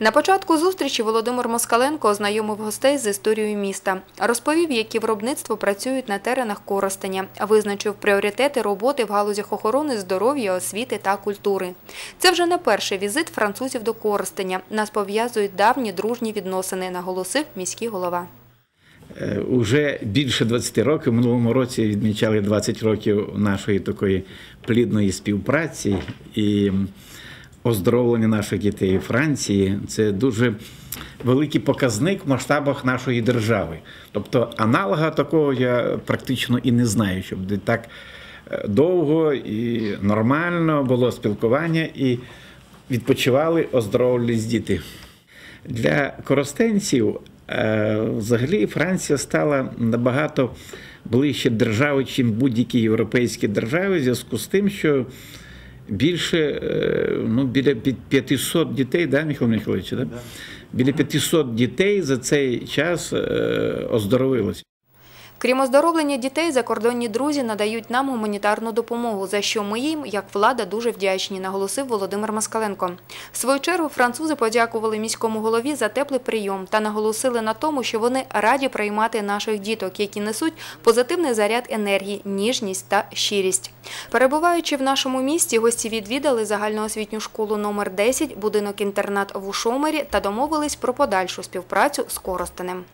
На початку зустрічі Володимир Москаленко ознайомив гостей з історією міста. Розповів, які виробництва працюють на теренах Коростеня, визначив пріоритети роботи в галузях охорони здоров'я, освіти та культури. Це вже не перший візит французів до Коростеня. Нас пов'язують давні дружні відносини, наголосив міський голова. Е, Уже більше 20 років, в минулому році відмічали 20 років нашої такої плідної співпраці і оздоровлення наших дітей у Франції. Це дуже великий показник в масштабах нашої держави. Тобто аналога такого я практично і не знаю, щоб так е, довго і нормально було спілкування і відпочивали, оздоровлювались діти. Для коростенців е, взагалі Франція стала набагато ближче державою, ніж будь-які європейські держави, в зв'язку з тим, що більше е, ну, біля пі- 500 дітей, да, Михайло Михайлович, да? біля 500 дітей за цей час е, оздоровилось. Крім оздоровлення дітей, закордонні друзі надають нам гуманітарну допомогу, за що ми їм, як влада, дуже вдячні, наголосив Володимир Москаленко. В свою чергу французи подякували міському голові за теплий прийом та наголосили на тому, що вони раді приймати наших діток, які несуть позитивний заряд енергії, ніжність та щирість. Перебуваючи в нашому місті, гості відвідали загальноосвітню школу номер 10 будинок-інтернат в Ушомері та домовились про подальшу співпрацю з Коростенем.